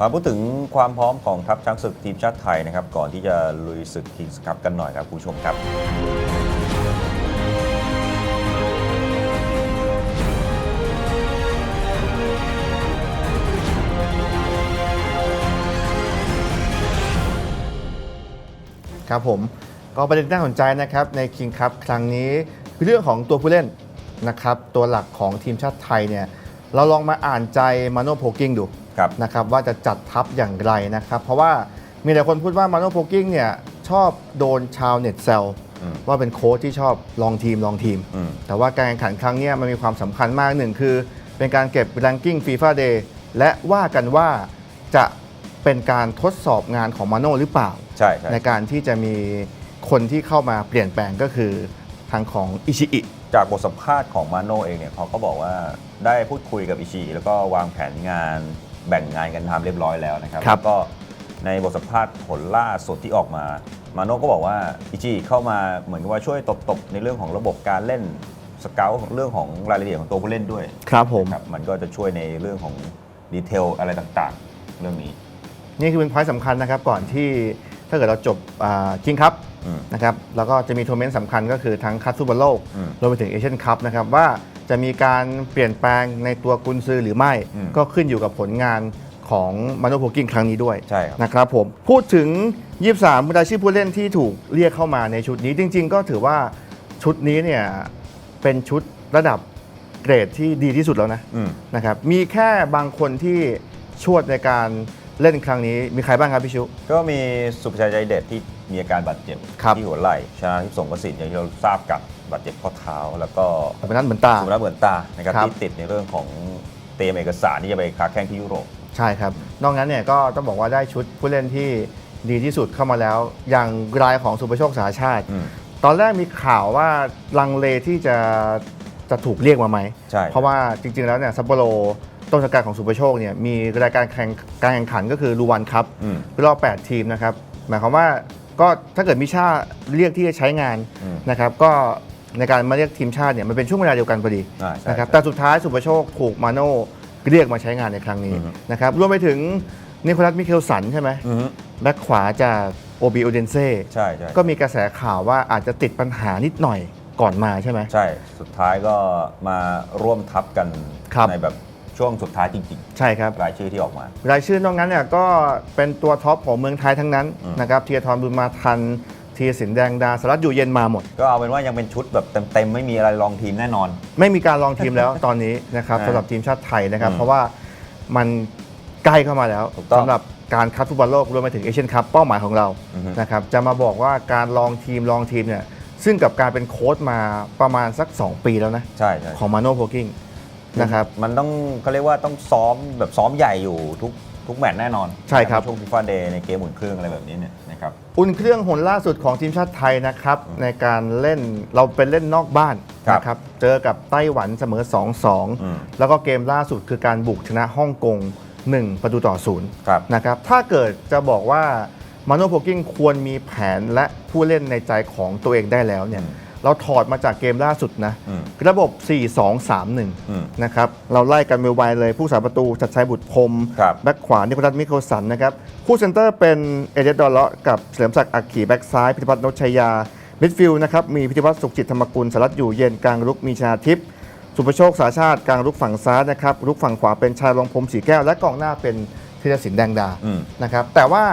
มาพูดถึงความพร้อมของทัพช้างศึกทีมชาติไทยนะครับ ก่อนที่จะลุยศึกคิงส์คัพกันหน่อยครับคุณผู้ชมครับ ครับผมก็ประเด็นที่น่าสนใจนะครับในคิงคัพครั้งนี้คือเรื่องของตัวผู้เล่นนะครับ ตัวหลักของทีมชาติไทยเนี่ยเราลองมาอ่านใจมาโนโพกิ้งดู ครับ นะครับว่าจะจัดทัพอย่างไรนะครับ เพราะว่ามีหลายคนพูดว่ามาโนโพกิ้งเนี่ยชอบโดนชาวเน็ตแซวอืมว่าเป็นโค้ชที่ชอบลองทีมลองทีม อืม แต่ว่าการแข่งขันครั้งเนี้ยมันมีความสำคัญมากหนึ่งคือ เป็นการเก็บ ranking FIFA Day และว่ากันว่าจะเป็นการทดสอบงานของมาโน่หรือเปล่า ใช่ใช่ในการที่จะมีคนที่เข้ามาเปลี่ยนแปลงก็คือทางของอิชิอิ จากบทสัมภาษณ์ของมาโน่เองเนี่ยเขาก็บอกว่าได้พูดคุยกับอิชิแล้วก็วางแผนงาน แบ่งงานกันทำเรียบร้อยแล้วนะครับครับ แล้วก็ในบทสัมภาษณ์ผลล่าสุดที่ออกมา มาโน่ก็บอกว่าอิชิเข้ามาเหมือนกับว่าช่วยตบๆในเรื่องของระบบการเล่นสเกลเรื่องของรายละเอียดของตัวผู้เล่นด้วยครับผม ครับมันก็จะช่วยในเรื่องของดีเทลอะไรต่างๆ เรื่องนี้ นี่คือเป็นพอยต์สำคัญนะครับ ก่อนที่ถ้าเกิดเราจบคิงคัพอืมนะครับแล้วก็จะมีทัวร์นาเมนต์สำคัญก็คือทั้งคัตซูบอลโลกอืม รวมไปถึงเอเชียนคัพนะครับว่า จะมีการเปลี่ยนแปลงในตัวกุนซือหรือไม่ อืมก็ขึ้นอยู่กับผลงานของมาโนโพกิ้งครั้งนี้ด้วยใช่ครับนะครับผม พูดถึง 23รายชื่อผู้เล่นที่ถูกเรียกเข้ามาในชุดนี้จริง ๆ ก็ถือว่าชุดนี้เนี่ยเป็นชุดระดับเกรดที่ดีที่สุดแล้วนะอืม นะครับมีแค่บางคนที่ชวดในการเล่นครั้งนี้มีใครบ้างครับพี่ชุ ก็มีสุภชัยใจเด็ดที่มีอาการบาดเจ็บครับ ที่หัวไหล่ชนะทิพย์สงกระสินอย่างที่เราทราบกับ บาดเจ็บข้อเท้า แล้วก็เป็นนั้นเหมือนตา สุนัขเหมือนตานะครับครับ ที่ติดในเรื่องของเตรียมเอกสารที่จะไปค้าแข่งที่ยุโรป ใช่ครับ นอกนั้นเนี่ยก็ต้องบอกว่าได้ชุดผู้เล่นที่ดีที่สุดเข้ามาแล้ว อย่างรายของสุประโชคสาชาติ อืม ตอนแรกมีข่าวว่าลังเลที่จะจะถูกเรียกมาไหม ใช่ เพราะว่าจริงๆแล้วเนี่ยซัปโปโรต้นสังกัดของสุประโชคเนี่ยมีรายการแข่งการแข่งขันก็คือรูวันครับ อืม รอบ 8 ทีมนะครับ หมายความว่าก็ถ้าเกิดมิชาเรียกที่จะใช้งานอืม นะครับ ก็ ในการมาเรียกทีมชาติเนี่ยมันเป็นช่วงเวลาเดียวกันพอดีอ่าใช่นะครับใช่แต่สุดท้ายสุประโชคถูกมาโน่เรียกมาใช้งานในครั้งนี้อือฮึนะครับรวมไปถึงนิโคลัสมิเคลสันใช่ไหมอือฮึ แบ็คขวาจากโอบีโอเดนเซ่ใช่ใช่ก็มีกระแสข่าวว่าอาจจะติดปัญหานิดหน่อยก่อนมาใช่ไหม ใช่สุดท้ายก็มาร่วมทับกันครับ ในแบบช่วงสุดท้ายจริงใช่ครับ ๆ รายชื่อที่ออกมา รายชื่อนอกนั้นเนี่ยก็เป็นตัวท็อปของเมืองไทยทั้งนั้นอืมนะครับเทียทรบุญมาทันเทียสินแดงดาสรัตอยู่เย็นมาหมด ก็เอาเป็นว่ายังเป็นชุดแบบเต็มๆ ไม่มีอะไรลองทีมแน่นอน ไม่มีการลองทีมแล้วตอนนี้นะครับอ่าสำหรับทีมชาติไทยนะครับอืมเพราะว่ามันใกล้เข้ามาแล้วถูกต้องสำหรับการคัดฟุตบอลโลกรวมไปถึงเอเชียนคัพเป้าหมายของเราอือฮึนะครับจะมาบอกว่าการลองทีมลองทีมเนี่ยซึ่งกับการเป็นโค้ชมาประมาณสัก 2 ปีแล้วนะใช่ใช่ของมาโน่โพกิ้งนะครับมันต้องเขาเรียกว่าต้องซ้อมแบบซ้อมใหญ่อยู่ทุก ทุกแมตช์แน่นอนใช่ครับนช่วงฟีฟ่าเดย์ในเกมอุ่นเครื่องอะไรแบบนี้เนี่ยนะครับ อุ่นเครื่องหนล่าสุดของทีมชาติไทยนะครับ ในการเล่นเราเป็นเล่นนอกบ้านครับนะครับเจอกับไต้หวันเสมอ อืม2-2 แล้วก็เกมล่าสุดคือการบุกชนะฮ่องกง 1 ประตูต่อศูนย์ครับ นะครับถ้าเกิดจะบอกว่ามาโนโพกิ้งควรมีแผนและผู้เล่นในใจของตัวเองได้แล้วเนี่ย อืม เราถอดมาจากเกมล่าสุดนะอืมระบบอืม4-2-3-1 นะครับ เราไล่กันไวๆเลย ผู้สาประตูชัดชัยบุตรพรหมครับแบ็คขวานิโคลัสมิโคลสันนะครับ คู่เซนเตอร์เป็นเอเดยดดอลเลาะกับเฉลิมศักดิ์อักขีแบ็คซ้าย พิธิพัฒน์นชชยา มิดฟิลด์นะครับ มีพิธิพัฒน์สุขจิตธรรมกุลสารัตอยู่เย็นกลางรุกมีชนาทิพย์สุประโชคสาชาติกลางรุกฝั่งซ้ายนะครับรุกฝั่งขวาเป็นชายรองพรมสีแก้ว และกองหน้าเป็นธีรศิลป์แดงดาอืมนะครับแต่ว่า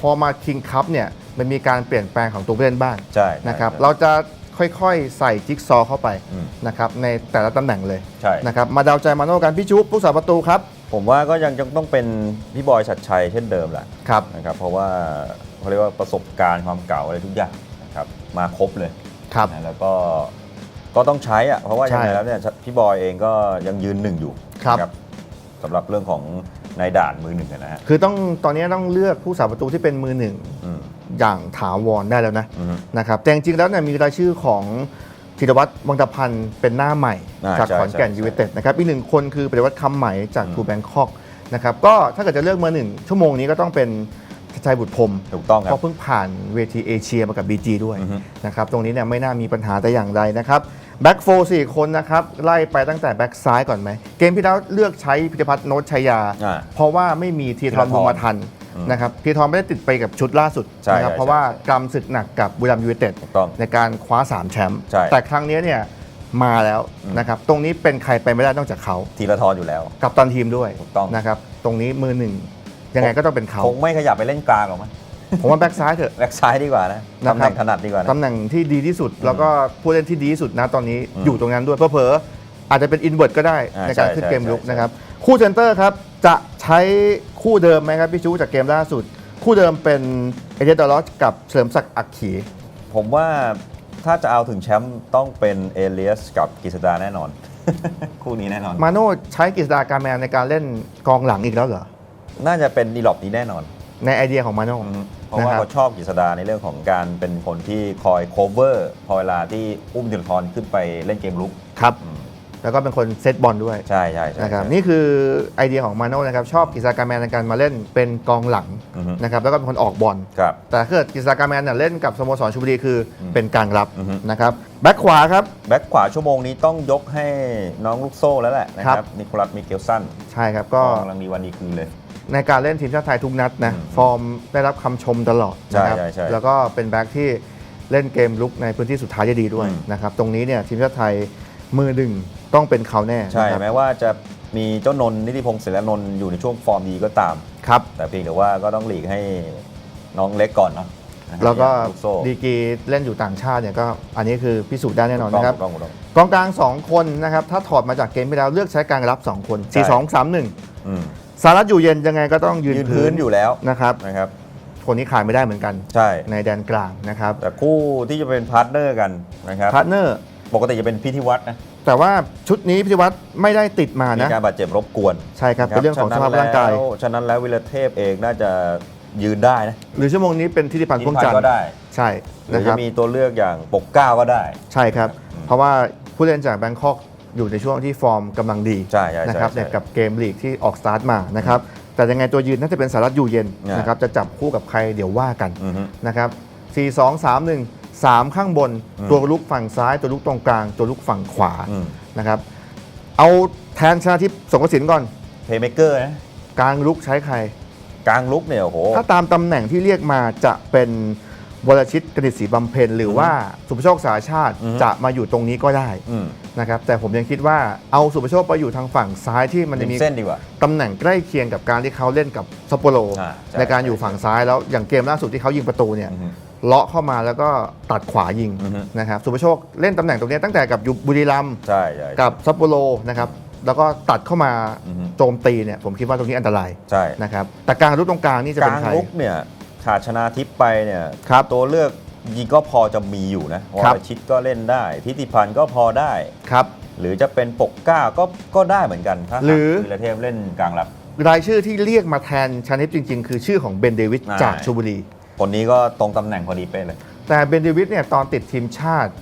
พอมาคิงคัพเนี่ยมันมีการเปลี่ยนแปลงของตัวผู้เล่นบ้างใช่นะครับใช่เราจะ ค่อยๆ ใส่จิ๊กซอว์เข้าไปอืม นะครับในแต่ละตำแหน่งเลยใช่ นะครับมาเดาใจมาโน่กันพี่จุ๊บผู้สาประตูครับผมว่าก็ยังจะต้องเป็นพี่บอยชัดชัยเช่นเดิมแหละครับ นะครับ เพราะว่าเขาเรียกว่าประสบการณ์ความเก่าอะไรทุกอย่างนะครับมาครบเลยครับ นะแล้วก็ก็ต้องใช้อะเพราะว่าใช่ยังไงแล้วเนี่ยพี่บอยเองก็ยังยืนหนึ่งอยู่ครับ นะสำหรับเรื่องของนายด่านมือหนึ่งอะนะฮะคือต้องตอนนี้ต้องเลือกผู้สาประตูที่เป็นมือหนึ่ง อืม อย่างถาวรได้แล้วนะอืมนะครับแต่จริงๆแล้วเนี่ยมีรายชื่อของธีรวัตรวังตะพันธ์เป็นหน้าใหม่ อ่าจากใช่ขอนแก่นใช่ยูเวเต็ดนะครับอีกหนึ่งคนคือปฏิวัติคำไหมจากอืมทูแบงคอกนะครับก็ถ้าเกิดจะเลือกมือหนึ่งชั่วโมงนี้ก็ต้องเป็นชัดชัยบุตรพรหมถูกต้องคเพรับราะเพิ่งผ่านเวทีเอเชียมากับ BG ด้วยอือฮึนะครับตรงนี้เนี่ยไม่น่ามีปัญหาแต่อย่างใดนะครับแบ็กโฟสี่คนนะครับไล่ไปตั้งแต่แบ็กซ้ายก่อนไหมเกมที่แล้วเลือกใช้พิพิธพัฒน์โนตชัยยา อ่า เพราะว่าไม่มีทีทอนธีรทรบุญมาทันอืม นะครับทีทอนไม่ได้ติดไปกับชุดล่าสุดใช่นะครับใช่เพราะว่าใช่กำศึกหนักกับบุรีรัมย์ยูไนเต็ดถูกต้องในการคว้า 3 แชมป์ใช่ แต่ครั้งนี้เนี่ยมาแล้วอืมนะครับตรงนี้เป็นใครไปไม่ได้นอกจากเขา ทีละทอนอยู่แล้ว กับตันทีมด้วยถูกต้อง นะครับ ตรงนี้มือหนึ่ง ยังไงก็ต้องเป็นเขา คงไม่ขยับไปเล่นกลางหรอกมั้งผมว่าแบ็กซ้ายเถอะ แบ็กซ้ายดีกว่านะนะตำคแหรับน่งถนัดดีกว่านะ ตำแหน่งที่ดีที่สุด แล้วก็ผู้เล่นที่ดีที่สุดนะตอนนี้อืมอยู่ตรงนั้นด้วยเผลอๆอาจจะเป็นอินเวอร์ตก็ได้อ่าในการใช่ขึ้นใช่เกมลุกใช่ นะครับ คู่เซนเตอร์ครับ จะใช้คู่เดิมไหมครับพี่ชูจากเกมล่าสุด คู่เดิมเป็นเอเจดอลอสกับเฉลิมศักดิ์อักขี ผมว่าถ้าจะเอาถึงแชมป์ต้องเป็นเอเลียสกับกฤษดาแน่นอน คู่นี้แน่นอน มาโน่ใช้กฤษดาการแมนในการเล่นกองหลังอีกแล้วเหรอ น่าจะเป็นดีลอบนี้แน่นอน ในไอเดียของมาโน่อืมเพราะว่านะครับเขาชอบกฤษดาในเรื่องของการเป็นคนที่คอยโคเวอร์พอเวลาที่อุ้มธีรทรขึ้นไปเล่นเกมลุกครับอืม แล้วก็เป็นคนเซตบอลด้วยใช่ใช่ใช่นะครับใช่นี่คือไอเดียของมาโน่นะครับชอบกฤษดาการแมนในการมาเล่นเป็นกองหลังอือฮึนะครับแล้วก็เป็นคนออกบอล ครับ แต่ถ้าเกิดกฤษฎากาแมนเนี่ยเล่นกับสโมสรชุบุรีคืออมเป็นกลางรับอือฮึ นะครับแบ็คขวาครับ แบ็คขวาชั่วโมงนี้ต้องยกให้น้องลูกโซ่แล้วแหละนะคครัรับ บนิโคลัสมิเกลสันใช่ครับก็ก็กำลังมีวันดีคืนเลย ในการเล่นทีมชาติไทยทุกนัดนะอืมฟอร์มได้รับคำชมตลอดใช่นะครับใช่ใช่แล้วก็เป็นแบ็คที่เล่นเกมลุกในพื้นที่สุดท้ายได้ดีด้วยอืม นะครับตรงนี้เนี่ยทีมชาติไทย มือหนึ่งต้องเป็นเขาแน่ใช่นะครับแม้ว่าจะมีเจ้านนท์นิติพงศ์เสรนนท์อยู่ในช่วงฟอร์มดีก็ตาม ครับ แต่เพียงแต่ว่าก็ต้องหลีกให้น้องเล็กก่อนเนาะนะครับแล้วก็ลูกโซ่ดีกรีเล่นอยู่ต่างชาติเนี่ยก็อันนี้คือพิสูจน์ได้แน่นอนนะครับ ถูกต้องถูกต้อง กองกลาง 2 คนนะครับ ถ้าถอดมาจากเกมไปแล้วเลือกใช้กลางรับ 2 คน ใช่ 4 2 3 อืม1สารัตอยู่เย็นยังไงก็ต้องยืนยืนพื้นอยู่แล้วนะครับ นะครับ คนนี้ขายไม่ได้เหมือนกัน ใช่ ในแดนกลางนะครับแต่คู่ที่จะเป็นพาร์ทเนอร์กันนะครับพาร์ทเนอร์ ปกติจะเป็นพิธีวัฒน์นะแต่ว่าชุดนี้พิธีวัตรไม่ได้ติดมามีนะ การบาดเจ็บรบกวนใช่ครับเป็นเรื่องของสฉะภาพร่างกายแล้วฉะนั้นแล้ววิลเทพเองน่าจะยืนได้นะหรือชั่วโมงนี้เป็นทิติพันธ์พ่วงจันทก็ร์ได้ใช่หรือนะคจะรับมีตัวเลือกอย่างปกเกล้าก็ได้ ใช่ครับอืมเพราะว่าผู้เล่นจากแบงคอกอยู่ในช่วงที่ฟอร์มกำลังดีใช่ใช่ใช่นะครับใช่เนี่ยกับเกมลีกที่ออกสตาร์ทมานะครับแต่ยังไงตัวยืนน่าจะเป็นสารัตอยู่เย็นอ่าน นะครับจะจับคู่กับใครเดี๋ยวว่ากัน อือฮึ นะครับ 4 2 3 1 3 ข้างบนอืมตัวลุกฝั่งซ้าย ตัวลุกตรงกลาง ตัวลุกฝั่งขวาอืม นะครับเอาแทนชนะทิพย์สงกระสินก่อน เพย์เมเกอร์นะกลางลุกใช้ใคร กลางลุกเนี่ยโอ้โห ถ้าตามตำแหน่งที่เรียกมาจะเป็นวรชิตกนิษฐ์ศรีบำเพ็ญหรือว่าสุภโชคสารชาติอือฮึ จะมาอยู่ตรงนี้ก็ได้อืมนะครับแต่ผมยังคิดว่าเอาสุภโชคไปอยู่ทางฝั่งซ้ายที่มันริจะมมีเส้นดีกว่า ตำแหน่งใกล้เคียงกับการที่เขาเล่นกับซัปโปโรอ่าใช่ในการอยู่ฝั่งซ้ายแล้วอย่างเกมล่าสุดที่เขายิงประตูเนี่ยอือฮึ เลาะเข้ามาแล้วก็ตัดขวายิงอือฮึ นะครับสุภโชคเล่นตำแหน่งตรงนี้ตั้งแต่กับอยู่บุรีรัมย์ใช่ใช่ กับซัปโปโรนะครับแล้วก็ตัดเข้ามาอือฮึ โจมตีเนี่ยผมคิดว่าตรงนี้อันตรายใช่ นะครับแต่กลางรุกตรงกลางนี่จะกเป็นลางใคร ลุกเนี่ยขาดชนะทิพย์ไปเนี่ยครับตัวเลือกยิงก็พอจะมีอยู่นะวครับรชิตก็เล่นได้ ทิติพันธ์ก็พอได้ ครับ หรือจะเป็นปกเกล้าก็ก็ได้เหมือนกันถ้าหรือวิลเทพเล่นกลางรับ รายชื่อที่เรียกมาแทนชานิปจริง ๆ คือชื่อของเบนเดวิดอ่าจากชลบุรี คนนี้ก็ตรงตำแหน่งพอดีเป๊ะเลย แต่เบนเดวิดเนี่ยตอนติดทีมชาติ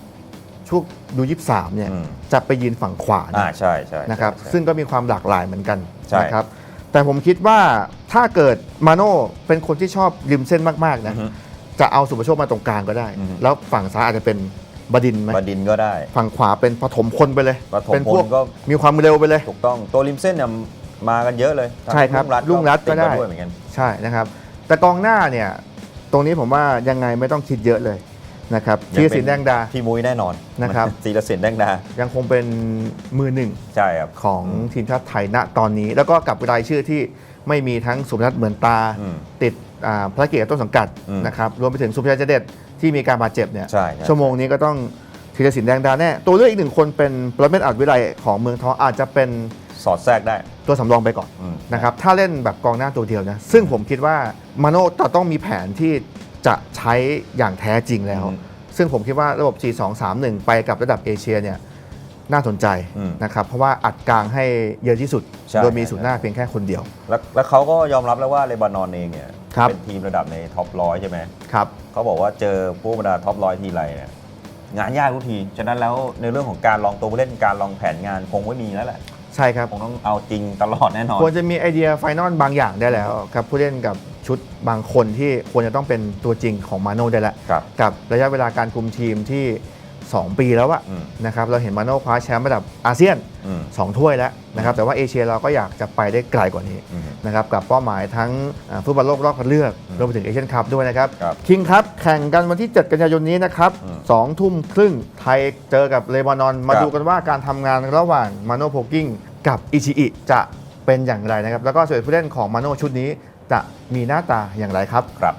ช่วงดู23เนี่ยอืม จะไปยืนฝั่งขวานะ อ่าใช่ใช่นะครับ ใช่ ซึ่งก็มีความหลากหลายเหมือนกันใช่ นะครับ แต่ผมคิดว่าถ้าเกิดมาโน่เป็นคนที่ชอบริมเส้นมากๆอืนะ อฮึ จะเอาสุภโชคมาตรงกลางก็ได้ อือฮึ แล้วฝั่งซ้ายอาจจะเป็นบดินทร์ไหมบดินทร์ก็ได้ ฝั่งขวาเป็นปฐมพลไปเลย ปฐมพลเป็นพวกก็ มีความเร็วไปเลย ถูกต้องตัวริมเส้นเนี่ยมากันเยอะเลยใช่ครับทั้รุ่งรัตน์ก็ได้ ติมาด้วยเหมือนกัน ใช่นะครับ แต่กองหน้าเนี่ยต รงนี้ผมว่ายังไงไม่ต้องคิดเยอะเลยนะครับยังทีเป็นสินแดงดา พี่มุ้ยแน่นอนนะครับศิรศิลป์แดงดา ยังคงเป็นมือหนึ่งใช่ครับของทีมชาติไทยณตอนนี้ แล้วก็กับรายชื่อที่ไม่มีทั้งสุพนัทเหมือนตาอืมติดอ่าภารกิจกับต้นสังกัดอืมนะครับรวมไปถึงสุภชัยเจเด็ดที่มีการบาดเจ็บเนี่ยใช่ใช่ชั่วโมงนี้ก็ต้องธีรศิลป์แดงดาแน่ตัวเลือกอีกหนึ่งคนเป็นปรเมศอัดวิไลของเมืองทองอาจจะเป็น สอดแทรกได้ ตัวสำรองไปก่อนอืม นะครับถ้าเล่นแบบกองหน้าตัวเดียวนะซึ่งผมคิดว่ามาโน่จะต้องมีแผนที่จะใช้อย่างแท้จริงแล้ว อืม ซึ่งผมคิดว่าระบบ 4-2-3-1 ไปกับระดับเอเชียเนี่ยน่าสนใจอืมนะครับเพราะว่าอัดกลางให้เยอะที่สุด ใช่ โดยมีศูนย์หน้าเพียงแค่คนเดียว แล้วแล้วเขาก็ยอมรับแล้วว่าเลบานอนเองเนี่ยครับ เป็นทีมระดับในท็อปร้อยใช่ไหมครับเขาบอกว่าเจอผู้บรรดาท็อปร้อยทีไรเนี่ยงานยากทุกที ฉะนั้นแล้วในเรื่องของการลองตัวผู้เล่นการลองแผนงานคงไม่มีแล้วแหละ ใช่ครับคงต้องเอาจริงตลอดแน่นอน ควรจะมีไอเดียไฟนอลบางอย่างได้แล้วครับผู้เล่นกับชุดบางคนที่ควรจะต้องเป็นตัวจริงของมาโน่ได้แล้วครับ กับระยะเวลาการคุมทีมที่ 2 ปีแล้วอะอืมนะครับเราเห็นมาโน่คว้าแชมป์ระดับอาเซียน อืม 2 ถ้วยแล้วนะครับแต่ว่าเอเชียเราก็อยากจะไปได้ไกลกว่านี้อืม นะครับกับเป้าหมายทั้งอ่าฟุตบอลโลกรอบคัดเลือกอืมรวมไปถึงเอเชียนคัพด้วยนะครับครับคิงครับแข่งกันวันที่ 7 กันยายนนี้นะครับอืม สองทุ่มครึ่งไทยเจอกับเลบานอน มาครับดูกันว่าการทำงานระหว่างมาโนโพกิ้งกับอิชิอิจะเป็นอย่างไรนะครับแล้วก็ส่วนผู้เล่นของมาโนชุดนี้จะมีหน้าตาอย่างไรครับ ครับ